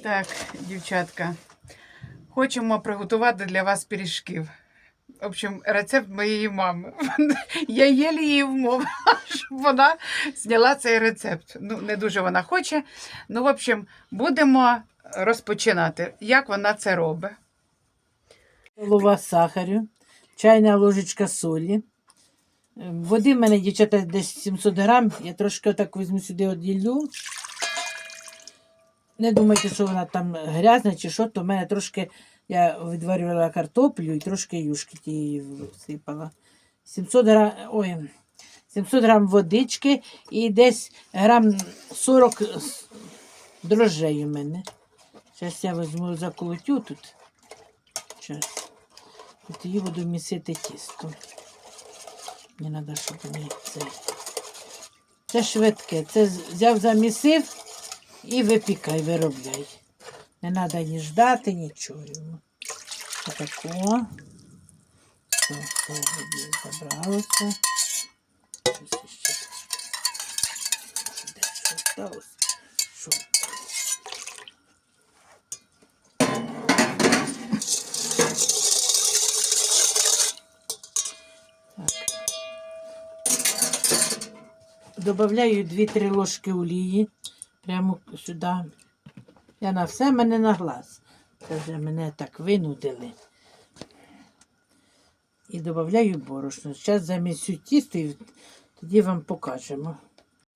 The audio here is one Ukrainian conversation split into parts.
Так, дівчатка, хочемо приготувати для вас пиріжків. В общем, рецепт моєї мами. Я єлі її вмовила, щоб вона зняла цей рецепт. Ну, не дуже вона хоче. Ну, в общем, будемо розпочинати, як вона це робить. Голова сахарю, чайна ложечка солі. Води в мене, дівчата, десь 700 грам. Я трошки отак візьму сюди оділю. Не думайте, що вона там грязна чи що, то в мене трошки я відварювала картоплю і трошки юшки тієї всипала. 700 грам, ой, 700 грам водички і десь грам 40 с- дрожжей у мене. Зараз я візьму заколотю тут. Зараз. І тоді буду місити тісто. Мені треба, щоб мені це. Це швидке. Це взяв, замісив і випікай, виробляй. Не треба ні ждати, нічого. Отако. Все, забралося. Ось ще. Де що сталося? Що? Добавляю 2-3 ложки олії прямо сюди. Я на все мене на глаз. Це вже мене так винудили. І додаю борошно. Зараз замісю тісто і тоді вам покажемо.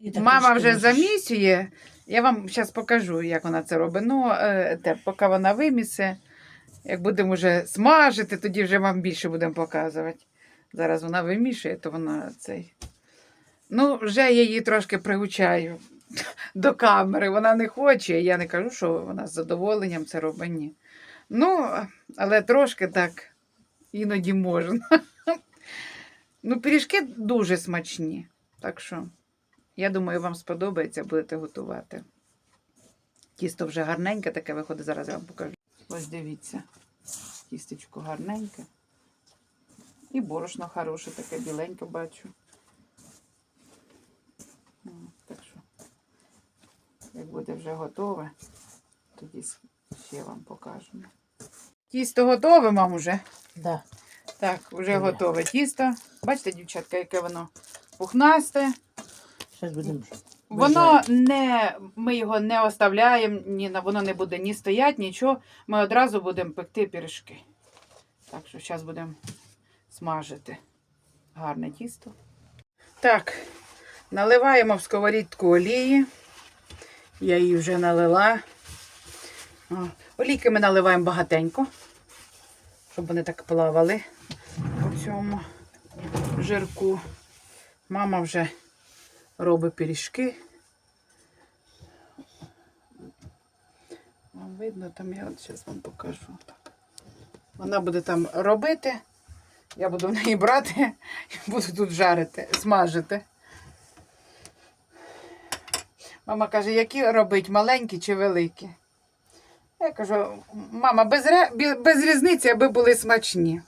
І так Мама вже замісює. Я вам зараз покажу, як вона це робить. Ну, е, те, поки вона вимісе, як будемо вже смажити, тоді вже вам більше будемо показувати. Зараз вона вимішує, то вона цей. Ну, вже я її трошки приучаю до камери. Вона не хоче. Я не кажу, що вона з задоволенням це робить. Ні. Ну, але трошки так іноді можна. Ну, пиріжки дуже смачні. Так що. Я думаю, вам сподобається, будете готувати. Тісто вже гарненьке, таке виходить, зараз я вам покажу. Ось дивіться. Тістечко гарненьке. І борошно хороше, таке біленьке бачу. О, Так що, як буде вже готове, тоді ще вам покажемо. Тісто готове, мам, уже? Да. Так, вже Є. готове тісто. Бачите, дівчатка, яке воно пухнасте. Зараз будемо. Воно не, ми його не оставляємо, ні, воно не буде ні стоять, нічого. Ми одразу будемо пекти пиріжки. Так що зараз будемо смажити гарне тісто. Так, наливаємо в сковорідку олії. Я її вже налила. Олійки ми наливаємо багатенько, щоб вони так плавали у цьому жирку. Мама вже робить пиріжки. Вам видно, там я от зараз вам покажу. Вона буде там робити. Я буду в неї брати і буду тут жарити, смажити. Мама каже, які робить, маленькі чи великі? Я кажу, мама, без, без різниці, аби були смачні.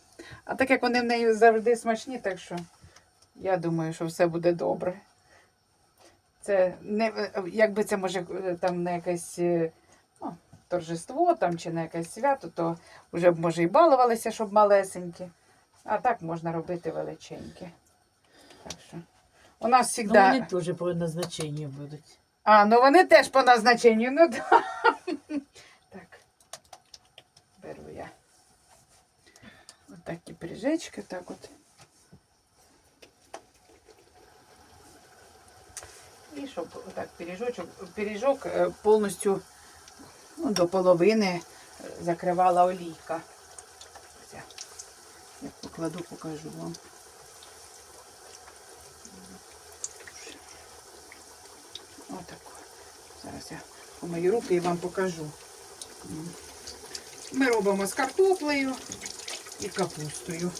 А так як вони в неї завжди смачні, так що я думаю, що все буде добре. Це не якби це може там на якесь е, ну, торжество там, чи на якесь свято, то вже б може і балувалися, щоб малесенькі. А так можна робити величенькі. Так що. У нас Ну, вони теж по назначенню будуть. А, ну вони теж по назначенню. Ну, да. Так. Беру я. Ось такі пиріжечки, так от. І щоб отак пиріжочок, пиріжок е, повністю ну, до половини е, закривала олійка. Я. Покладу, покажу вам. Отак. Зараз я помию руки і вам покажу. Ми робимо з картоплею і капустою.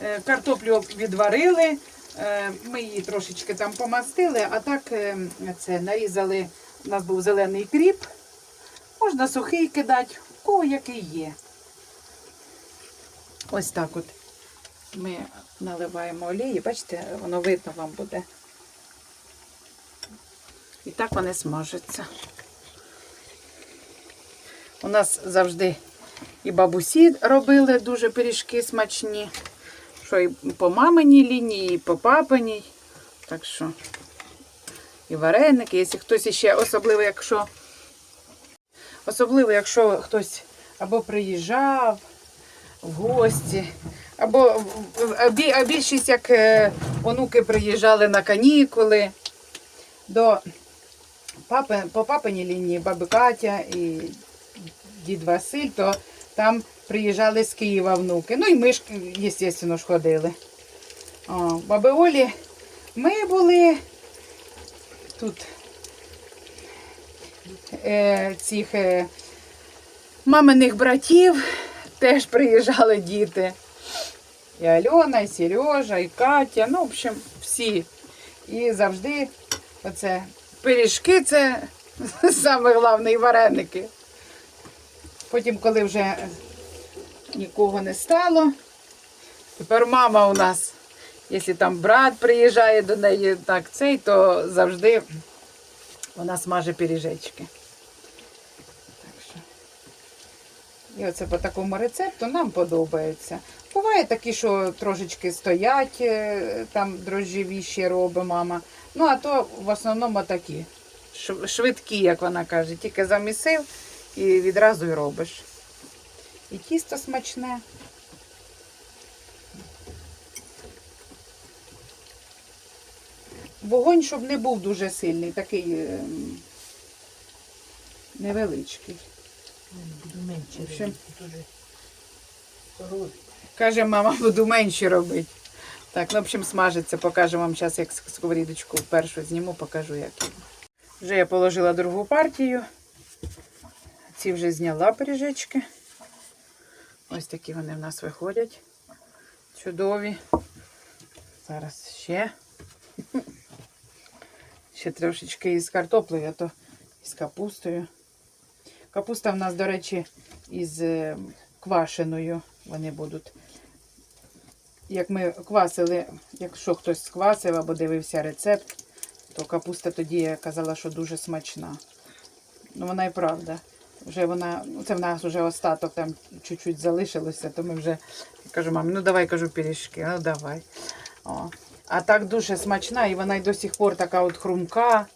Е, Картоплю відварили, е, ми її трошечки там помастили, а так е, це нарізали. У нас був зелений кріп. Можна сухий кидати, у кого який є. Ось так от ми наливаємо олії, бачите, воно видно вам буде. І так вони смажаться. У нас завжди і бабусі робили дуже пиріжки смачні. Що і по маминій лінії, і по папиній. Так що і вареники, якщо хтось іще, особливо, якщо особливо, якщо хтось або приїжджав в гості, або а більшість, як е, онуки приїжджали на канікули до папи, по папиній лінії баби Катя і дід Василь, то там приїжджали з Києва внуки. Ну і ми ж, звісно, ж ходили. О, баби Олі, ми були тут е, цих е, маминих братів теж приїжджали діти. І Альона, і Сережа, і Катя, ну, в общем, всі. І завжди оце пиріжки це саме головне, і вареники. Потім, коли вже нікого не стало, тепер мама у нас, якщо там брат приїжджає до неї, так цей, то завжди вона смаже пиріжечки. І оце по такому рецепту нам подобається. Буває такі, що трошечки стоять, е, там дрожжевіші робить мама. Ну, а то в основному такі швидкі, як вона каже, тільки замісив і відразу й робиш. І тісто смачне. Вогонь, щоб не був дуже сильний, такий ем, невеличкий. Буду менше В общем, дуже. Каже, мама, буду менше робити. Так, ну, в общем, смажиться. Покажу вам зараз, як сковорідочку першу зніму, покажу, як. Вже я положила другу партію. Ці вже зняла пиріжечки. Ось такі вони в нас виходять. Чудові. Зараз ще. Ще трошечки із картоплею, а то із капустою. Капуста в нас, до речі, із е, квашеною вони будуть. Як ми квасили, якщо хтось сквасив або дивився рецепт, то капуста тоді казала, що дуже смачна. Ну вона і правда. Вже вона, ну це в нас вже остаток там чуть-чуть залишилося, то ми вже кажу, мамі, ну давай кажу пиріжки, ну давай. О. А так дуже смачна, і вона й до сих пор така от хрумка.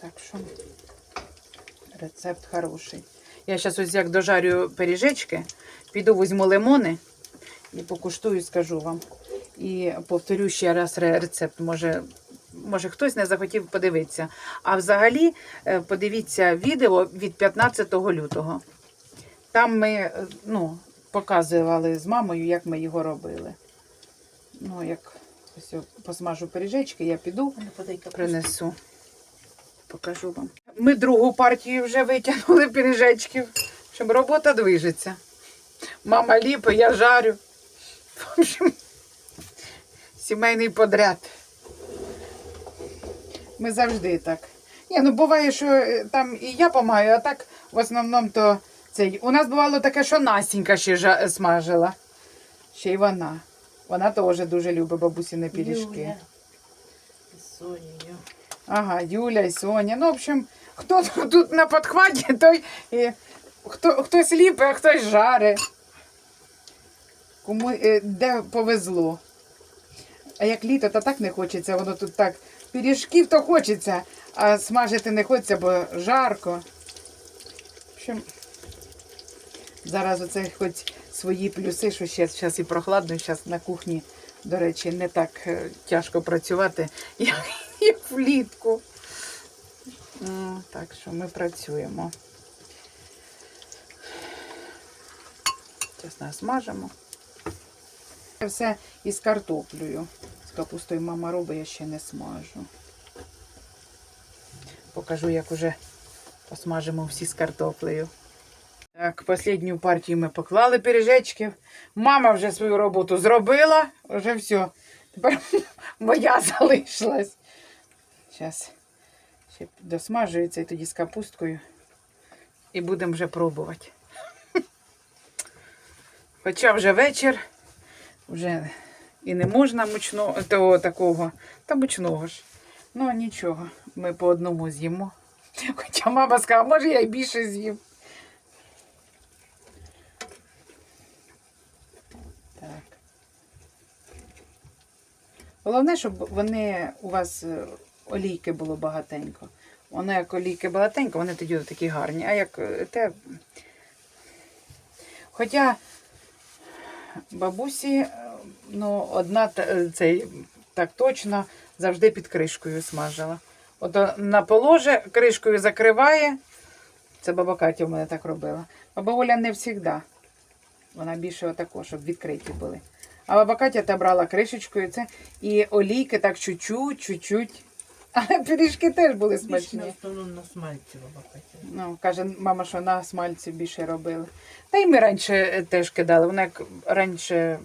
Так що рецепт хороший. Я зараз ось як дожарю пиріжечки, піду візьму лимони і покуштую, скажу вам. І повторю ще раз рецепт. Може, може хтось не захотів подивитися. А взагалі, е, подивіться відео від 15 лютого. Там ми е, ну, показували з мамою, як ми його робили. Ну, як ось я посмажу пиріжечки, я піду Ну, принесу. Покажу вам. Ми другу партію вже витягнули пиріжечків, щоб робота движеться. Мама ліпить, я жарю. В общем, сімейний подряд. Ми завжди так. Ні, ну буває, що е, там і я допомагаю, а так в основному то цей. У нас бувало таке, що Настінька ще жа- смажила. Ще й вона. Вона теж дуже любить бабусіни пиріжки. Юля Сонією. Ага, Юля і Соня. Ну, в общем, хто тут на підхваті, той і хто, хтось ліпить, а хтось жарить. Кому е, де повезло. А як літо, то так не хочеться, воно тут так. Пиріжків то хочеться, а смажити не хочеться, бо жарко. В общем, зараз оце хоч свої плюси, що ще зараз і прохладно, зараз на кухні, до речі, не так е, тяжко працювати, як, як влітку. М, Так що ми працюємо. Зараз насмажемо. Це все із картоплею. З капустою мама робить, я ще не смажу. Покажу, як уже посмажимо всі з картоплею. Так, останню партію ми поклали пиріжечків. Мама вже свою роботу зробила, вже все. Тепер моя залишилась. Зараз ще досмажується і тоді з капусткою. І будемо вже пробувати. Хоча вже вечір, вже і не можна мучного, того такого, та мучного ж. Ну, нічого, ми по одному з'їмо. Хоча мама сказала, може я й більше з'їм. Так. Головне, щоб вони у вас е, олійки було багатенько. Воно як олійки багатенько, вони тоді такі гарні. А як е, те. Хоча бабусі, е, ну, одна е, цей, так точно завжди під кришкою смажила. От на положе кришкою закриває. Це баба Катя в мене так робила. Баба Оля не завжди. Вона більше отако, щоб відкриті були. А баба Катя та брала кришечкою це і олійки так чуть-чуть, чуть-чуть. Але пиріжки теж були Більш на основному на смальці баба Ну, каже, мама, що на смальці більше робили. Та й ми раніше е, теж кидали. Вони як раніше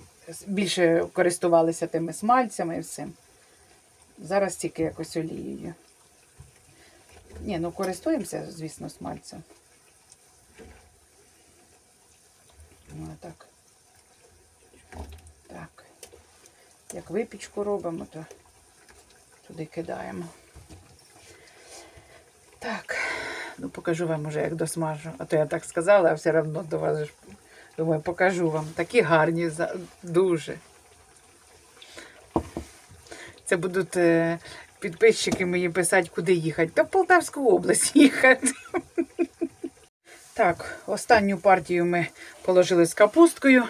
більше користувалися тими смальцями і всім. Зараз тільки якось олією. Ні, ну користуємося, звісно, смальцем. Ну, а так. Так. Як випічку робимо, то туди кидаємо. Так. Ну, покажу вам уже, як досмажу. А то я так сказала, а все одно до вас ж думаю, покажу вам. Такі гарні, дуже. Це будуть е, підписчики мої писати, куди їхати. Та в Полтавську область їхати. Так, останню партію ми положили з капусткою.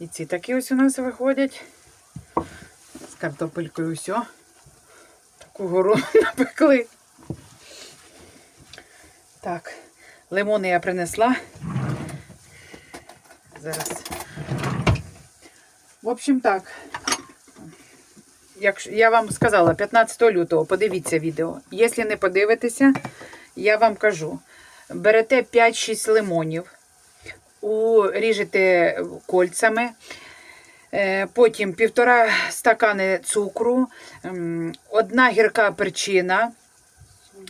І ці такі ось у нас виходять. З картопелькою все. Таку гору напекли. Так, лимони я принесла. Зараз. В общем, так. Якщо я вам сказала 15 лютого, подивіться відео. Якщо не подивитеся, я вам кажу: берете 5-6 лимонів, уріжете кольцями. Е, Потім півтора стакани цукру, одна гірка перчина,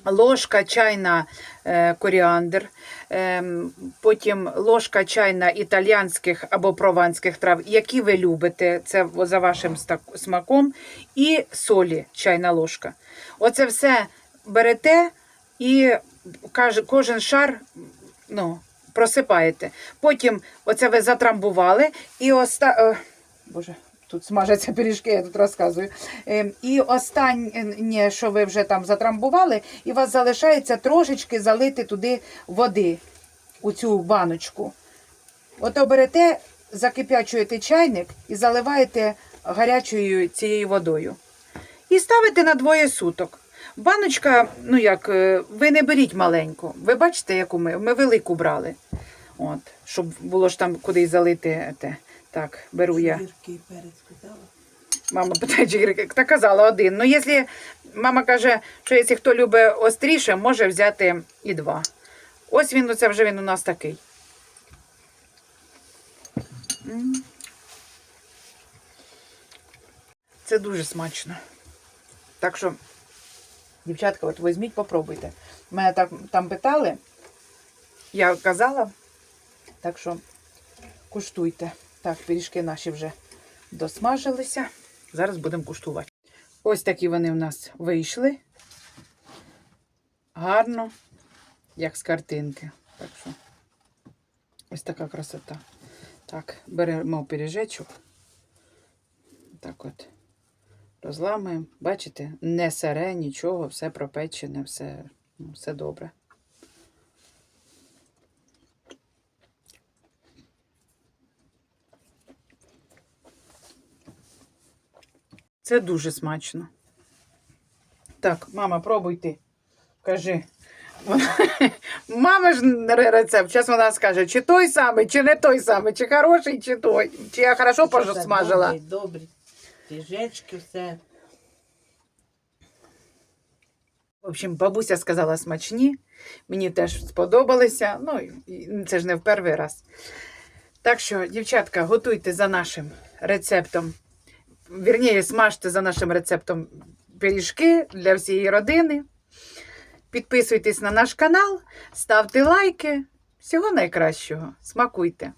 ложка чайна е, коріандр, ем, потім ложка чайна італіянських або прованських трав, які ви любите, це за вашим смаком, і солі чайна ложка. Оце все берете і кожен шар ну, просипаєте. Потім оце ви затрамбували і оста... Боже, тут смажаться пиріжки, я тут розказую. Ем, І останнє, що ви вже там затрамбували, і у вас залишається трошечки залити туди води у цю баночку. Ото берете, закип'ячуєте чайник і заливаєте гарячою цією водою. І ставите на двоє суток. Баночка, ну як, е, ви не беріть маленьку. Ви бачите, яку ми? Ми велику брали. От, щоб було ж там кудись залити. Те. Так, беру я. Гіркий перець сказала. Мама питає, чи гірки. Та казала один. Ну, якщо мама каже, що якщо хто любить остріше, може взяти і два. Ось він, оце вже він у нас такий. Це дуже смачно. Так що, дівчатка, от візьміть, попробуйте. Мене так, там питали, я казала, так що куштуйте. Так, пиріжки наші вже досмажилися. Зараз будемо куштувати. Ось такі вони в нас вийшли. Гарно, як з картинки. Так що, ось така красота. Так, беремо пиріжечок. Так от. Розламуємо. Бачите, не сире, нічого, все пропечене, все, ну, все добре. Це дуже смачно. Так, мама, пробуй ти. Кажи. Мама ж рецепт. Зараз вона скаже, чи той самий, чи не той самий, чи хороший, чи той. Чи я хорошо посмажила. Добрі, добрі. Піжечки, все. В общем, бабуся сказала смачні. Мені теж сподобалися. Ну, це ж не в перший раз. Так що, дівчатка, готуйте за нашим рецептом. Вірніше, смажте за нашим рецептом пиріжки для всієї родини. Підписуйтесь на наш канал, ставте лайки. Всього найкращого. Смакуйте!